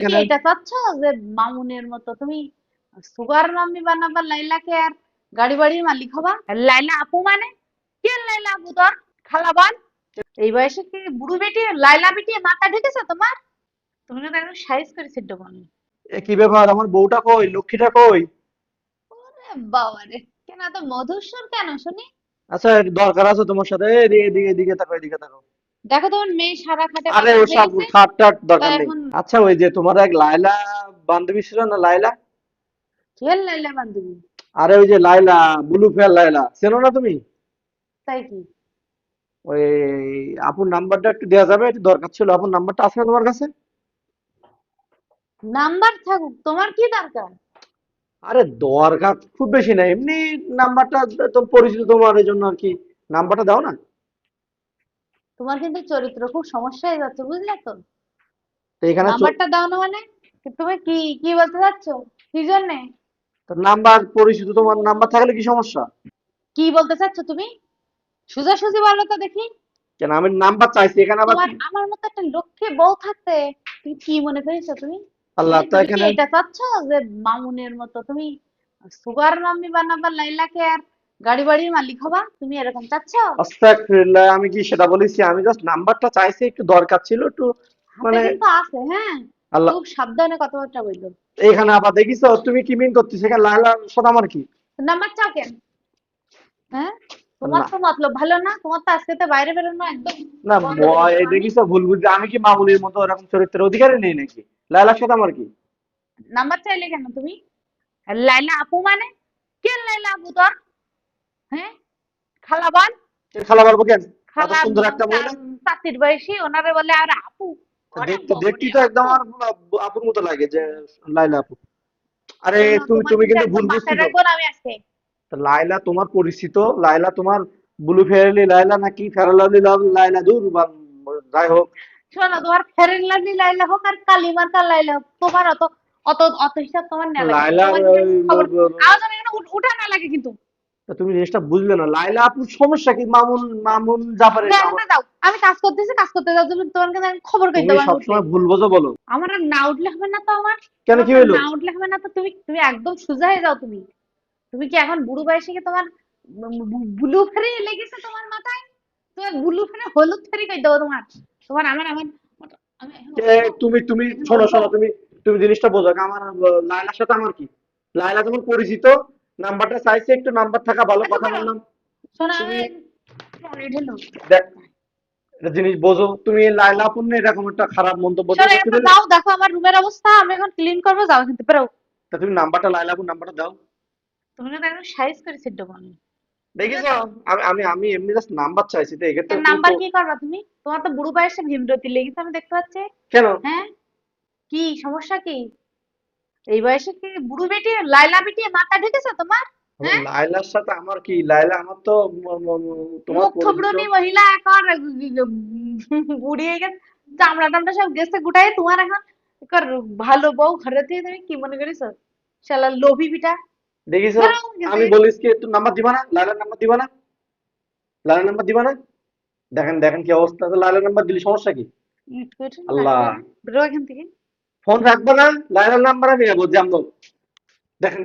কি এটা চাচ্ছ যে মামুনের মতো তুমি সুগার মাম্মি বানাবা লাইলাকে আর গাড়ি বাড়ির মালিক হবা? লাইলা আপু মানে? কে লাইলা আপু তোর? খালাবান এই বয়সে কি বুড়ো বেটি লাইলা বেটি মাথা ঢেকেছে তোমার? তুমি কিন্তু একদম সাইজ করে সিদ্ধ করনি এ কি ব্যাপার? আমার বউটা কই? লক্ষ্মীটা কই? ওরে বাবা রে কেন এত মধুস্বর কেন শুনি? আচ্ছা দরকার আছে তোমার সাথে। এদিকে এদিকে এদিকে তাকাও এদিকে তাকাও। দেখো তোমার মেয়ে সারা খাটে আরে হয়ে খাট টাট দরকার নেই। আচ্ছা ওই যে তোমার এক লাইলা বান্ধবী ছিল না লাইলা কে লাইলা বান্ধবী? আরে ওই যে লাইলা ব্লু ফেয়ার লাইলা চেনো না তুমি? তাই কি? ওই আপুর নাম্বারটা একটু দেওয়া যাবে একটু দরকার ছিল আপুর নাম্বারটা আছে তোমার কাছে? নাম্বার থাকুক তোমার কি দরকার? আরে দরকার খুব বেশি না এমনি নাম্বারটা তো পরিচিত তোমার এই জন্য আর কি। নাম্বারটা দাও না। তোমার কিন্তু চরিত্র খুব সমস্যা হয়ে যাচ্ছে বুঝলে তো? তো এখানে চ- নাম্বারটা দাও না মানে? তুমি কি কি বলতে চাচ্ছ? কি জন্যে? তো নাম্বার পরিচিত তোমার নাম্বার থাকলে কি সমস্যা? কি বলতে চাচ্ছ তুমি? সোজাসুজি বলো তো দেখি। কেন আমি নাম্বার চাইছি এখানে আবার তোমার কি- আমার মতো একটা লক্ষ্যে বউ থাকতে তুমি কি মনে করেছ তুমি? আল্লাহ তুমি তো কি এখানে এটা চাচ্ছ যে মামুনের মতো? তুমি সুগার মাম্মি বানাবা লাইলাকে আর গাড়ি বাড়ির মালিক হবা তুমি এরকম চাচ্ছ? আস্তাগফিরুল্লাহ আমি কি সেটা বলেছি? আমি জাস্ট নাম্বারটা চাইছি একটু দরকার ছিল একটু মানে কিন্তু আছে হ্যাঁ? আল্লাহ খুব সাবধানে কথাবার্তা বলল এইখানে আবার দেখিছো তুমি কি মিন করতেছো? এখানে লাইলার সাথে আমার কি? নাম্বার চাও কেন হ্যাঁ? তোমার তো মতলব ভালো না তোমার তো আজকে তো বাইরে বেরোনো একদম না করে এই। দেখিছো ভুল বুঝতে আমি কি মামুলির মতো এরকম চরিত্রের অধিকারী নেই নাকি? লাইলার সাথে আমার কি? নাম্বার চাইলে কেন তুমি? লাইলা আপু মানে? কে লাইলা আপু তোর? হ্যাঁ? খালাবান? খালা কেন এত সুন্দর একটা মহিলা। চাচির বয়সী ওনারে বলে আর আপু। দেখতে দেখতে তো একদম আমার আপুর মতো লাগে যে লাইলা আপু। আরে তুমি তোমার তুমি কিন্তু ভুল বুঝছ রাখব না আমি আজকে। তো লাইলা তোমার পরিচিত লাইলা তোমার ব্লু ফেয়ারলি লাইলা নাকি ফেরালাভলি লাইলা দূর যাই হোক। শোনো তোমার ফেরেন লাভলি লাইলা হোক আর কালিমার্কার লাইলা হোক তোমার অত অত অত হিসাব তোমার না লাগে। লাইলা আওয়াজ উঠ- উঠা না লাগে কিন্তু। তুমি জিনিসটা বুঝলে না। লাইলা আপুর সমস্যা কি? মামুন মামুন না দাও আমি কাজ করতেছি কাজ করতে যাও তুমি তোমার কাছে আমি খবর কই তুমি দেবো আমি উঠলে। সবসময় ভুল বোঝো বলো। আমার না উঠলে হবে না তো আমার। কেন কি হলো না উঠলে হবে না তো তুমি তুমি একদম সোজা হয়ে যাও তুমি। তুমি কি এখন বুড়ো বয়সে কি তোমার ব্লু ফেরি লেগেছে তোমার মাথায়? তুমি ব্লু ফেরি হলুদ ফেরি কই দেবো তোমার? তোমার আমার আমার তুমি তুমি শোনো শোনো তুমি তুমি জিনিসটা বোঝো। আমার লাইলার সাথে আমার কি? লাইলা তোমার পরিচিত নাম্বারটা চাইছে একটু নাম্বার থাকা ভালো কথা বললাম। দেখ একটা জিনিস বোঝো তুমি লাইলা এরকম একটা খারাপ মন্তব্য দাও দেখো আমার রুমের অবস্থা আমি এখন ক্লিন করব যাও কিন্তু বেরো। তা তুমি নাম্বারটা লাইলা নাম্বারটা দাও। তুমি কিন্তু একদম সাইজ করে করো দেখিছো আমি। আমি আমি এমনি জাস্ট নাম্বার চাইছি তো এক্ষেত্রে নাম্বার কি করবা তুমি? তোমার তো বুড়ো বয়সে ভীমরতি লেগেছে আমি দেখতে পাচ্ছি। কেন? হ্যাঁ? কি সমস্যা কি? এই বয়সে কি বুড়ো বেটি লাইলা বেটি মাথা ঢেকেছে তোমার? হ্যাঁ? লাইলার সাথে আমার কি? লাইলা আমার তো তোমার মহিলা এখন বুড়িয়ে গেছে। চামড়া টামড়া সব গেছে গুটাই তোমার এখন। একর ভালো বউ ঘরে থেকে তুমি কি মনে করিস? শালা লোভী বিটা। কিন্তু আমি বলিস কি একটু নাম্বার দিবা না? লাইলার নাম্বার দিবা না? লাইলার নাম্বার দিবা না? দেখেন দেখেন কি অবস্থা। লাইলার নাম্বার দিলে সমস্যা কি? আল্লাহ। বেরো এখান থেকে। ফোন রাখব না লাইনার নাম্বার আমি নেব আমি দেখেন।